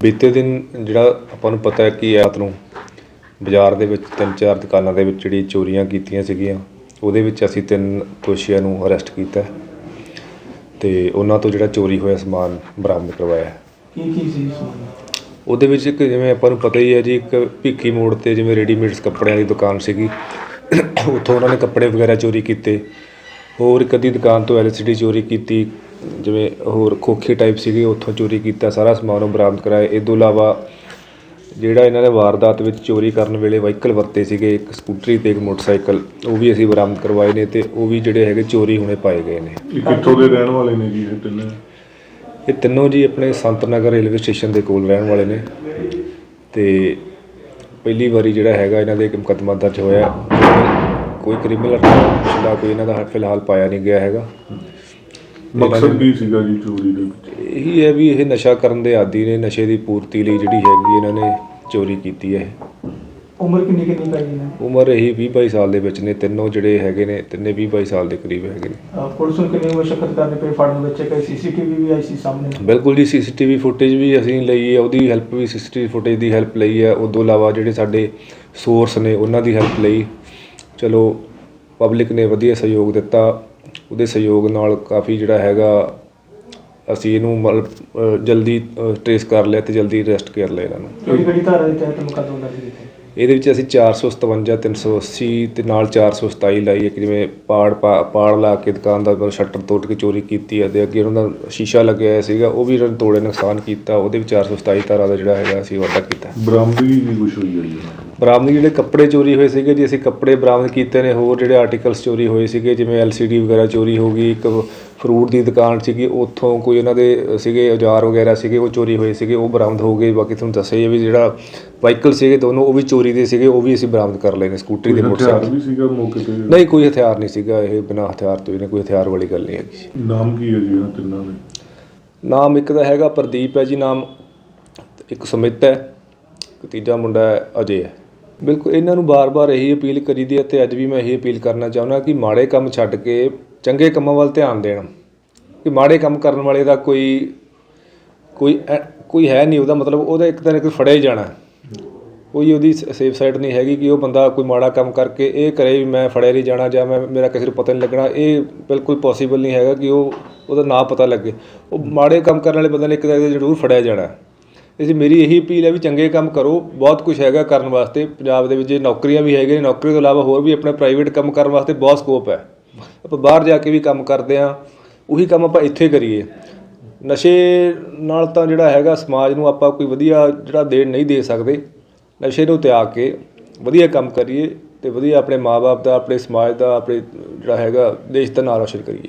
ਬੀਤੇ ਦਿਨ ਜਿਹੜਾ ਆਪਾਂ ਨੂੰ ਪਤਾ ਹੈ ਕਿ ਰਾਤ ਨੂੰ ਬਾਜ਼ਾਰ ਦੇ ਵਿੱਚ ਤਿੰਨ ਚਾਰ ਦੁਕਾਨਾਂ ਦੇ ਵਿੱਚ ਜਿਹੜੀ ਚੋਰੀਆਂ ਕੀਤੀਆਂ ਸੀਗੀਆਂ ਉਹਦੇ ਵਿੱਚ ਅਸੀਂ ਤਿੰਨ ਦੋਸ਼ੀਆਂ ਨੂੰ ਅਰੈਸਟ ਕੀਤਾ ਹੈ ਤੇ ਉਹਨਾਂ ਤੋਂ ਜਿਹੜਾ ਚੋਰੀ ਹੋਇਆ ਸਮਾਨ ਬਰਾਮਦ ਕਰਵਾਇਆ ਹੈ। ਕੀ ਕੀ ਸੀ ਸਮਾਨ ਉਹਦੇ ਵਿੱਚ ਇੱਕ ਜਿਵੇਂ ਆਪਾਂ ਨੂੰ ਪਤਾ ਹੀ ਹੈ ਜੀ ਇੱਕ ਭਿੱਖੀ ਮੋੜ ਤੇ ਜਿਵੇਂ ਰੈਡੀਮੇਡਸ ਕੱਪੜਿਆਂ ਦੀ ਦੁਕਾਨ ਸੀਗੀ ਉੱਥੋਂ ਉਹਨਾਂ ਨੇ ਕੱਪੜੇ ਵਗੈਰਾ ਚੋਰੀ ਕੀਤੇ ਹੋਰ ਇੱਕ ਅੱਧੀ ਦੁਕਾਨ ਤੋਂ ਐਲਸੀਡੀ ਚੋਰੀ ਕੀਤੀ ਜਿਵੇਂ ਹੋਰ ਖੋਖੇ ਟਾਈਪ ਸੀਗੇ ਉੱਥੋਂ ਚੋਰੀ ਕੀਤਾ ਸਾਰਾ ਸਮਾਨ ਉਹ ਬਰਾਮਦ ਕਰਾਇਆ। ਇਹ ਤੋਂ ਇਲਾਵਾ ਜਿਹੜਾ ਇਹਨਾਂ ਨੇ ਵਾਰਦਾਤ ਵਿੱਚ ਚੋਰੀ ਕਰਨ ਵੇਲੇ ਵਾਹੀਕਲ ਵਰਤੇ ਸੀਗੇ ਇੱਕ ਸਕੂਟਰੀ ਤੇ ਇੱਕ ਮੋਟਰਸਾਈਕਲ ਉਹ ਵੀ ਅਸੀਂ ਬਰਾਮਦ ਕਰਵਾਏ ਨੇ ਤੇ ਉਹ ਵੀ ਜਿਹੜੇ ਹੈਗੇ ਚੋਰੀ ਹੋਣੇ ਪਾਏ ਗਏ ਨੇ। ਇਹ ਕਿੱਥੋਂ ਦੇ ਰਹਿਣ ਵਾਲੇ ਨੇ ਜੀ ਇਹ ਤਿੰਨੇ? ਇਹ ਤਿੰਨੋਂ ਜੀ ਆਪਣੇ ਸੰਤ ਨਗਰ ਰੇਲਵੇ ਸਟੇਸ਼ਨ ਦੇ ਕੋਲ ਰਹਿਣ ਵਾਲੇ ਨੇ ਤੇ ਪਹਿਲੀ ਵਾਰੀ ਜਿਹੜਾ ਹੈਗਾ ਇਹਨਾਂ ਦੇ ਇੱਕ ਮੁਕੱਦਮਾ ਦਰਜ ਹੋਇਆ। ਕੋਈ ਕ੍ਰਿਮੀਨਲ ਪਿਛਲਾ ਕੋਈ ਇਹਨਾਂ ਦਾ ਫਿਲਹਾਲ ਪਾਇਆ ਨਹੀਂ ਗਿਆ ਹੈਗਾ। ਮਕਸਦ ਕੀ ਸੀਗਾ ਜੀ ਚੋਰੀ ਦੇ ਵਿੱਚ? ਇਹੀ ਹੈ ਵੀ ਇਹ ਨਸ਼ਾ ਕਰਨ ਦੇ ਆਦੀ ਨੇ ਨਸ਼ੇ ਦੀ ਪੂਰਤੀ ਲਈ ਜਿਹੜੀ ਹੈਗੀ ਇਹਨਾਂ ਨੇ ਚੋਰੀ ਕੀਤੀ ਹੈ। ਉਮਰ ਕਿੰਨੀ ਕਿੰਨੀ ਪੈ ਗਈ ਨੇ ਉਮਰ ਇਹੀ 20 22 ਸਾਲ ਦੇ ਵਿੱਚ ਨੇ ਤਿੰਨੋਂ ਜਿਹੜੇ ਹੈਗੇ ਨੇ ਤਿੰਨੇ 20 22 ਸਾਲ ਦੇ ਕਰੀਬ ਹੈਗੇ ਨੇ। ਅਹ ਪੁਲਿਸ ਨੂੰ ਕਿੰਨੀ ਮੁਸ਼ਕਲ ਕਰਨੀ ਪਈ? ਫੜਨ ਵਿੱਚ ਕਈ ਸੀਸੀਟੀਵੀ ਵੀ ਆਈ ਸੀ ਸਾਹਮਣੇ। ਬਿਲਕੁਲ ਜੀ ਸੀਸੀਟੀਵੀ ਫੁਟੇਜ ਵੀ ਅਸੀਂ ਲਈ ਹੈ ਉਹਦੀ ਹੈਲਪ ਵੀ ਸੀਸੀਟੀਵੀ ਫੁਟੇਜ ਦੀ ਹੈਲਪ ਲਈ ਹੈ। ਉਸ ਤੋਂ ਇਲਾਵਾ ਜਿਹੜੇ ਸਾਡੇ ਸੋਰਸ ਨੇ ਉਹਨਾਂ ਦੀ ਹੈਲਪ ਲਈ। ਚਲੋ ਪਬਲਿਕ ਨੇ ਵਧੀਆ ਸਹਿਯੋਗ ਦਿੱਤਾ। ਉਹਦੇ ਸਹਿਯੋਗ ਨਾਲ ਕਾਫੀ ਜਿਹੜਾ ਹੈਗਾ ਅਸੀਂ ਇਹਨੂੰ ਮਤਲਬ, ਅਹ, ਜਲਦੀ ਟ੍ਰੇਸ ਕਰ ਲਿਆ ਤੇ ਜਲਦੀ ਅਰੈਸਟ ਕਰ ਲਿਆ ਇਹਨਾਂ ਨੂੰ। ਕਿਹੜੀ ਕਿਹੜੀ ਧਾਰਾ ਦੇ ਤਹਿਤ ਮੁਕੱਦਮਾ ਦਰਜ ਕੀਤਾ ਇਹਦੇ ਵਿੱਚ ਅਸੀਂ 457 380 ਤੇ ਨਾਲ 427 ਲਾਈ ਇੱਕ ਜਿਵੇਂ ਪਾੜ ਪਾ- ਪਾੜ ਲਾ ਕੇ ਦੁਕਾਨ ਦਾ ਸ਼ਟਰ ਤੋੜ ਕੇ ਚੋਰੀ ਕੀਤੀ ਹੈ ਤੇ ਅੱਗੇ ਉਹਨਾਂ ਦਾ ਸ਼ੀਸ਼ਾ ਲੱਗਿਆ ਹੋਇਆ ਸੀਗਾ ਉਹ ਵੀ ਉਹਨਾਂ ਨੇ ਤੋੜੇ ਨੁਕਸਾਨ ਕੀਤਾ ਉਹਦੇ ਵਿੱਚ 427 ਧਾਰਾ ਦਾ ਜਿਹੜਾ ਹੈਗਾ ਅਸੀਂ ਵਾਧਾ ਕੀਤਾ। ਬਰਾਮਦਗੀ ਵੀ ਕੁਛ ਹੋਈ ਹੈ ਜੀ ਬਰਾਮਦਗੀ ਜਿਹੜੇ ਕੱਪੜੇ ਚੋਰੀ ਹੋਏ ਸੀਗੇ ਜੀ ਅਸੀਂ ਕੱਪੜੇ ਬਰਾਮਦ ਕੀਤੇ ਨੇ ਹੋਰ ਜਿਹੜੇ ਆਰਟੀਕਲਸ ਚੋਰੀ ਹੋਏ ਸੀਗੇ ਜਿਵੇਂ LCD ਵਗੈਰਾ ਚੋਰੀ ਹੋ ਗਈ ਇੱਕ ਫਰੂਟ ਦੀ ਦੁਕਾਨ ਸੀਗੀ ਉੱਥੋਂ ਕੋਈ ਉਹਨਾਂ ਦੇ ਸੀਗੇ ਔਜ਼ਾਰ ਵਗੈਰਾ ਸੀਗੇ ਉਹ ਚੋਰੀ ਹੋਏ ਸੀਗੇ ਉਹ ਬਰਾਮਦ ਹੋ ਗਏ। ਬਾਕੀ ਤੁਹਾਨੂੰ ਦੱਸਿਆ ਵੀ ਜਿਹੜਾ ਵਾਹੀਕਲ ਸੀਗੇ ਦੋਨੋਂ ਉਹ ਵੀ ਚੋਰੀ ਦੇ ਸੀਗੇ ਉਹ ਵੀ ਅਸੀਂ ਬਰਾਮਦ ਕਰ ਲਏ ਨੇ ਸਕੂਟਰੀ ਦੇ ਮੋਟਰਸਾਈਕਲ। ਵੀ ਸੀਗਾ ਮੌਕੇ ਤੇ? ਨਹੀਂ ਕੋਈ ਹਥਿਆਰ ਨਹੀਂ ਸੀਗਾ ਇਹ ਬਿਨਾਂ ਹਥਿਆਰ ਤੋਂ ਇਹਨੇ ਕੋਈ ਹਥਿਆਰ ਵਾਲੀ ਗੱਲ ਨਹੀਂ ਹੈਗੀ ਨਾਮ ਕੀ ਹੈ ਜੀ ਇਹਨਾਂ ਤਿੰਨਾਂ ਦੇ? ਨਾਮ ਇੱਕ ਦਾ ਹੈਗਾ ਪ੍ਰਦੀਪ ਹੈ ਜੀ ਨਾਮ ਇੱਕ ਸੁਮਿਤ ਹੈ ਤੀਜਾ ਮੁੰਡਾ ਹੈ ਅਜੇ ਹੈ। ਬਿਲਕੁਲ ਇਹਨਾਂ ਨੂੰ ਬਾਰ-ਬਾਰ ਇਹੀ ਅਪੀਲ ਕਰੀਦੀ ਹੈ ਤੇ ਅੱਜ ਵੀ ਮੈਂ ਇਹੀ ਅਪੀਲ ਕਰਨਾ ਚਾਹੁੰਦਾ ਕਿ ਮਾੜੇ ਕੰਮ ਛੱਡ ਕੇ ਚੰਗੇ ਕੰਮਾਂ ਵੱਲ ਧਿਆਨ ਦੇਣ। ਕਿ ਮਾੜੇ ਕੰਮ ਕਰਨ ਵਾਲੇ ਦਾ ਕੋਈ ਕੋਈ ਐ- ਕੋਈ ਹੈ ਨਹੀਂ ਉਹਦਾ ਮਤਲਬ ਉਹਦਾ ਇੱਕ ਤਰ੍ਹਾਂ ਕੋਈ ਫੜਿਆ ਹੀ ਜਾਣਾ। ਕੋਈ ਉਹਦੀ ਸੇਫ ਸਾਈਡ ਨਹੀਂ ਹੈਗੀ ਕਿ ਉਹ ਬੰਦਾ ਕੋਈ ਮਾੜਾ ਕੰਮ ਕਰਕੇ ਇਹ ਕਰੇ ਵੀ ਮੈਂ ਫੜਿਆ ਨਹੀਂ ਜਾਣਾ ਜਾਂ ਮੈਂ, ਮੇਰਾ ਕਿਸੇ ਨੂੰ ਪਤਾ ਨਹੀਂ ਲੱਗਣਾ, ਇਹ ਬਿਲਕੁਲ ਪੋਸੀਬਲ ਨਹੀਂ ਹੈਗਾ ਕਿ ਉਹ, ਉਹਦਾ ਨਾਂ ਪਤਾ ਲੱਗੇ। ਉਹ ਮਾੜੇ ਕੰਮ ਕਰਨ ਵਾਲੇ ਬੰਦੇ ਨੇ ਇੱਕ ਤਰ੍ਹਾਂ ਜ਼ਰੂਰ ਫੜਿਆ ਜਾਣਾ। ਇਸ ਲਈ ਮੇਰੀ ਇਹੀ ਅਪੀਲ ਹੈ ਵੀ ਚੰਗੇ ਕੰਮ ਕਰੋ, ਬਹੁਤ ਕੁਝ ਹੈਗਾ ਕਰਨ ਵਾਸਤੇ। ਪੰਜਾਬ ਦੇ ਵਿੱਚ ਜੇ ਨੌਕਰੀਆਂ ਵੀ ਹੈਗੀਆਂ ਨੇ ਨੌਕਰੀ ਤੋਂ ਇਲਾਵਾ ਹੋਰ ਵੀ ਆਪਣੇ ਪ੍ਰਾਈਵੇਟ ਕੰਮ ਕਰਨ ਵਾਸਤੇ ਬਹੁਤ ਸਕੋਪ ਹੈ। ਆਪਾਂ ਬਾਹਰ ਜਾ ਕੇ ਵੀ ਕੰਮ ਕਰਦੇ ਆ ਉਹੀ ਕੰਮ ਆਪਾਂ ਇੱਥੇ ਕਰੀਏ। ਨਸ਼ੇ ਨਾਲ ਤਾਂ ਜਿਹੜਾ ਹੈਗਾ ਸਮਾਜ ਨੂੰ ਆਪਾਂ ਕੋਈ ਵਧੀਆ ਜਿਹੜਾ ਦੇਣ ਨਹੀਂ ਦੇ ਸਕਦੇ। ਨਸ਼ੇ ਨੂੰ ਤਿਆਗ ਕੇ ਵਧੀਆ ਕੰਮ ਕਰੀਏ ਅਤੇ ਵਧੀਆ ਆਪਣੇ ਮਾਂ ਬਾਪ ਦਾ, ਆਪਣੇ ਸਮਾਜ ਦਾ, ਆਪਣੇ ਜਿਹੜਾ ਹੈਗਾ ਦੇਸ਼ ਦਾ ਨਾਂ ਰੌਸ਼ਨ ਕਰੀਏ।